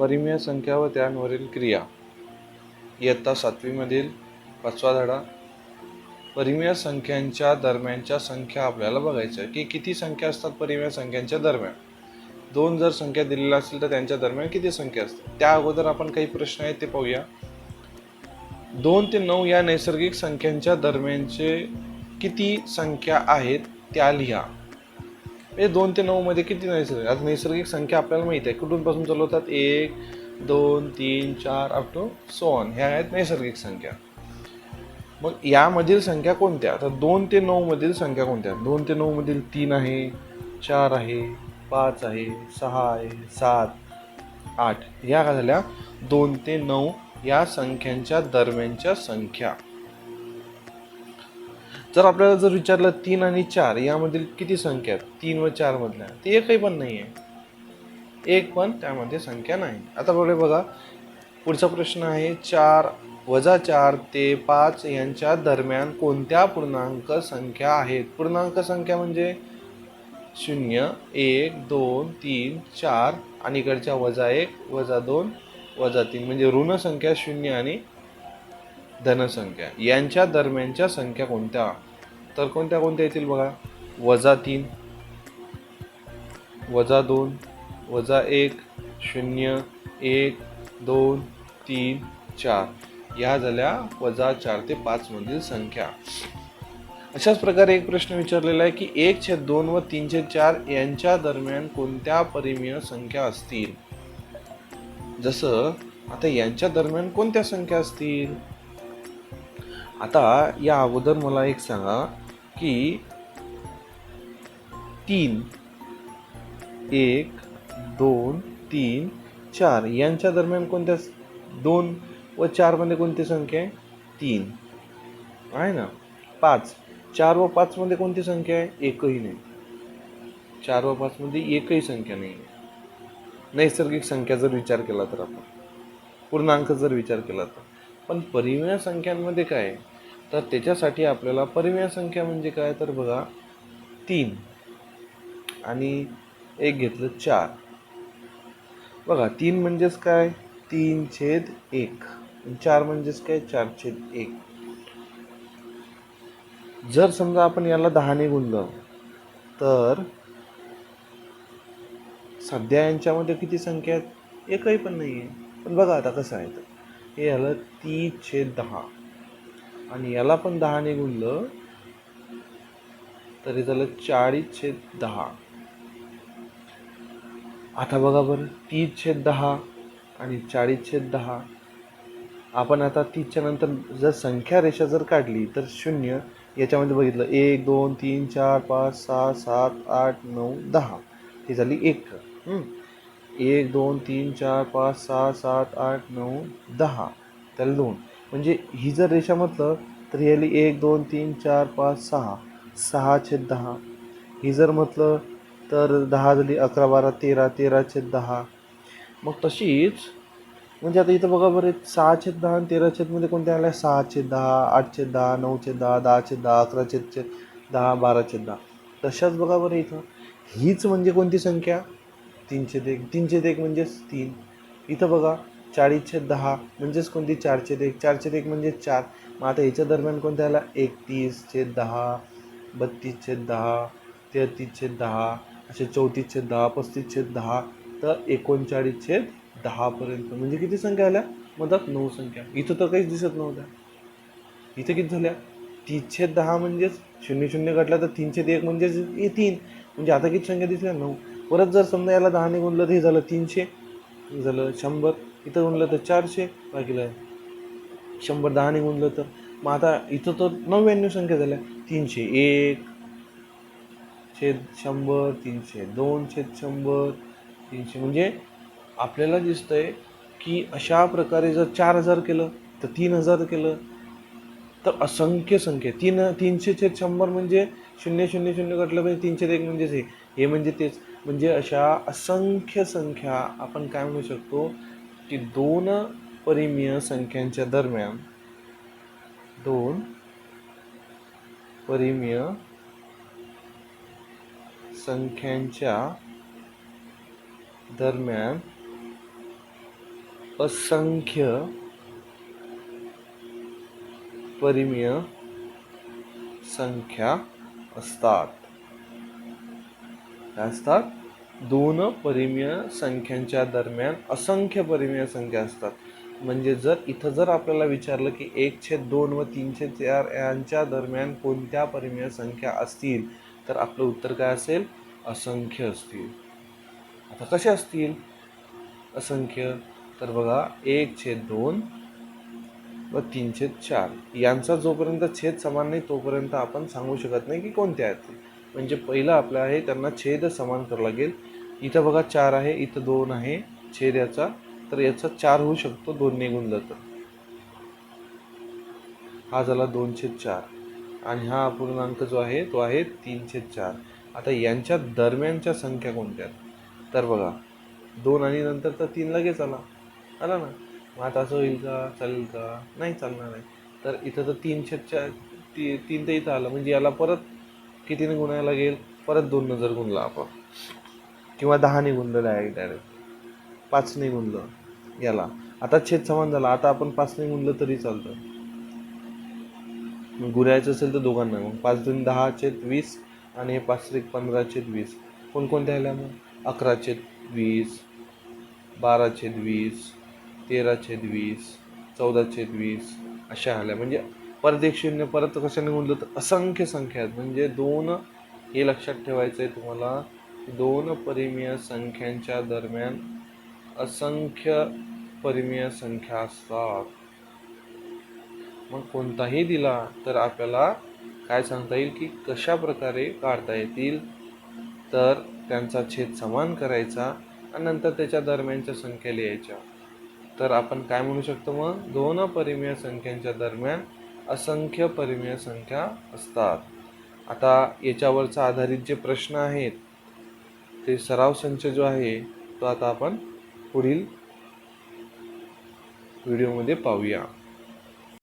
परिमेय संख्या व त्यांवरील क्रिया. इयत्ता सातवीमधील पाचवा धडा. परिमेय संख्यांच्या दरम्यानच्या संख्या आपल्याला बघायच्या आहे की किती संख्या असतात परिमेय संख्यांच्या दरम्यान? दोन जर संख्या दिलेल्या असतील तर त्यांच्या दरम्यान किती संख्या असतात? त्या अगोदर आपण काही प्रश्न आहेत ते पाहूया. दोन ते नऊ या नैसर्गिक संख्यांच्या दरम्यानचे किती संख्या आहेत त्या लिहा. म्हणजे दोन ते नऊमध्ये किती नैसर्गिक? आता नैसर्गिक संख्या आपल्याला माहीत आहे. कुठूनपासून चालवतात? चालू होतात एक दोन तीन चार अप टू सोन ह्या आहेत नैसर्गिक संख्या. मग यामधील संख्या कोणत्या? तर दोन ते नऊमधील संख्या कोणत्या? दोन ते नऊमधील तीन आहे चार आहे पाच आहे सहा आहे सात आठ. ह्या काय झाल्या दोन ते नऊ या संख्यांच्या दरम्यानच्या संख्या. जर आपल्याला जर विचारलं तीन आणि चार यामधील किती संख्या आहेत? तीन व चारमधल्या ती ते एकही पण नाही आहे एक पण त्यामध्ये संख्या नाही. आता बघा बघा. पुढचा प्रश्न आहे चार वजा चार ते पाच यांच्या दरम्यान कोणत्या पूर्णांक संख्या आहेत? पूर्णांक संख्या म्हणजे शून्य एक दोन तीन चार आणि इकडच्या वजा एक वजा दोन वजा तीन. म्हणजे ऋण संख्या शून्य आणि धनसंख्या. यांच्या दरम्यानच्या संख्या कोणत्या? तर कोणत्या कोणत्या येतील बघा? वजा तीन वजा दोन वजा एक शून्य एक दोन तीन चार. या झाल्या वजा चार ते पाचमधील संख्या. अशाच प्रकारे एक प्रश्न विचारलेला आहे की एक छेद दोन व तीन छेद चार यांच्या दरम्यान कोणत्या परिमेय संख्या असतील? जसं आता यांच्या दरम्यान कोणत्या संख्या असतील? आता या अगोदर मला एक सांगा की तीन एक दोन तीन चार यांच्या दरम्यान कोणत्या दोन व चारमध्ये कोणती संख्या आहे? तीन. आहे ना? पाच. चार व पाचमध्ये कोणती संख्या आहे? एकही नाही. चार व पाचमध्ये एकही संख्या नाही नैसर्गिक संख्या जर विचार केला तर आपण पूर्णांक जर विचार केला तर. पण परिमेय संख्यांमध्ये काय? आहे तर त्याच्यासाठी आपल्याला परिमेय संख्या म्हणजे काय? तर बघा तीन. आणि एक घेतलं चार. बघा तीन म्हणजेच काय? तीन छेद एक. चार म्हणजेच काय? चार छेद एक. जर समजा आपण याला दहाने गुणलं तर सध्या यांच्यामध्ये किती संख्या आहेत? एकही पण नाही आहे पण बघा आता कसं आहे तर. हे झालं तीन छेद दहा. आणि याला पण दहाने गुणलं तर हे झालं चाळीस छेद दहा. आता बघा बरं तीस छेद दहा आणि चाळीस छेद दहा. आपण आता तीसच्या नंतर जर संख्या रेषा जर काढली तर शून्य याच्यामध्ये बघितलं. एक दोन तीन चार पाच सहा सात आठ नऊ दहा. ही झाली एक. एक दोन तीन चार पाच सहा सात आठ नऊ दहा. त्याला दोन. म्हणजे ही जर रेषा म्हटलं तर याली एक दोन तीन चार पाच सहा. सहा छेद दहा. ही जर म्हटलं तर दहा झाली अकरा बारा तेरा तेरा छेद दहा. मग तशीच म्हणजे आता इथं बघा बरं सहा छेद दहा आणि तेरा छेदमध्ये कोणत्या आल्या सहा छेद दहा आठ छेद दहा नऊ छेद दहा दहा छेद दहा अकरा छेद छेद दहा बारा छेद दहा. तशाच बघा बरं इथं. हीच म्हणजे कोणती संख्या? तीनशे छेद एक तीन एक म्हणजेच तीन. इथं बघा चाळीसशे दहा म्हणजेच कोणती? चारशे देख एक चार एक म्हणजे चार. मग आता याच्या दरम्यान कोणत्या आला एकतीसशे दहा बत्तीसशे दहा तेहतीसशे दहा असे चौतीसशे दहा पस्तीसशे दहा तर एकोणचाळीसशे दहापर्यंत म्हणजे किती संख्या आल्या? मधात नऊ संख्या. इथं तर काहीच दिसत नव्हत्या. इथं किती झाल्या? तीनशे दहा म्हणजेच शून्य शून्य घटला तर तीनशे एक म्हणजेच तीन. म्हणजे आता किती संख्या दिसल्या? नऊ. परत जर समजा याला दहाने गुणलं तर हे झालं तीनशे हे झालं शंभर इथं गुणलं तर चारशे बाकीला शंभर दहाने गुणलं तर. मग आता इथं तर नव्याण्णव संख्या झाल्या तीनशे एक छेद शंभर तीनशे दोन छेद शंभर तीनशे. म्हणजे आपल्याला दिसतंय की अशा प्रकारे जर चार हजार केलं तर तीन हजार केलं तर असंख्य संख्या. तीन तीनशे छेद शंभर म्हणजे शून्य शून्य शून्य कटलं पाहिजे म्हणजे तीनशे एक म्हणजेच हे. हे म्हणजे तेच. म्हणजे अशा असंख्य संख्या आपण काय म्हणू शकतो की दोन परिमीय संख्यांच्या दरम्यान दोन परिमीय संख्यांच्या दरम्यान असंख्य परिमीय संख्या असतात. काय असतात. दोन परिमेय संख्यांच्या दरम्यान असंख्य परिमेय संख्या असतात. म्हणजे जर इथं जर आपल्याला विचारलं की एक छेद दोन व तीनशे चार यांच्या दरम्यान कोणत्या परिमेय संख्या असतील तर आपलं उत्तर काय असेल? असंख्य असतील. आता कसे असतील? असंख्य. तर बघा एक छेद दोन व तीन छेद चार. यांचा जोपर्यंत छेद समान नाही तोपर्यंत आपण सांगू शकत नाही की कोणते आहेत म्हणजे पहिलं आपलं आहे त्यांना छेद समान करावं लागेल. इथं बघा चार आहे इथं दोन आहे छेद याचा. तर याचा चार होऊ शकतो दोन निघून जातं. हा झाला दोन छेद चार. आणि हा अपूर्णांक जो आहे तो आहे तीन छेद चार. आता यांच्या दरम्यानच्या संख्या कोणत्या आहेत? तर बघा दोन आणि नंतर तर तीन लगेच आला. आला ना? मग आता असं होईल का? चालेल का? नाही चालणार आहे. तर इथं तर तीन छेद चार ती तीन तर इथं आलं. म्हणजे याला परत कितीने गुणायला गेल परत दोन जर गुणला आपण. किंवा दहाने गुणलं डायरेक्ट डायरेक्ट पाचने गुणलं. याला. आता छेद समान झाला. आता आपण पाचने गुणलं तरी चालतं. गुरायचं असेल तर दोघांना. मग पाच दोन दहा छेद वीस आणि हे पाच त्रिक पंधरा छेद वीस. कोणकोणत्या आल्या मग? अकरा छेद वीस बारा छेद वीस तेरा छेद वीस चौदा छेद वीस अशा आल्या म्हणजे परत एक शून्य परत कशाने गुणलं तर असंख्य संख्या आहेत. म्हणजे दोन हे लक्षात ठेवायचं आहे तुम्हाला दोन परिमेय संख्यांच्या दरम्यान असंख्य परिमेय संख्या असतात. मग कोणताही दिला तर आपल्याला काय सांगता येईल? की कशा प्रकारे काढता येतील? तर त्यांचा छेद समान करायचा आणि नंतर त्याच्या दरम्यानच्या संख्या लिहायच्या. तर आपण काय म्हणू शकतो मग? दोन परिमेय संख्यांच्या दरम्यान असंख्य परिमेय संख्या असतात. आता याच्यावरचा आधारित जे प्रश्न आहेत ते सराव संच जो आहे तो आता आपण पुढील व्हिडिओमध्ये पाहूया.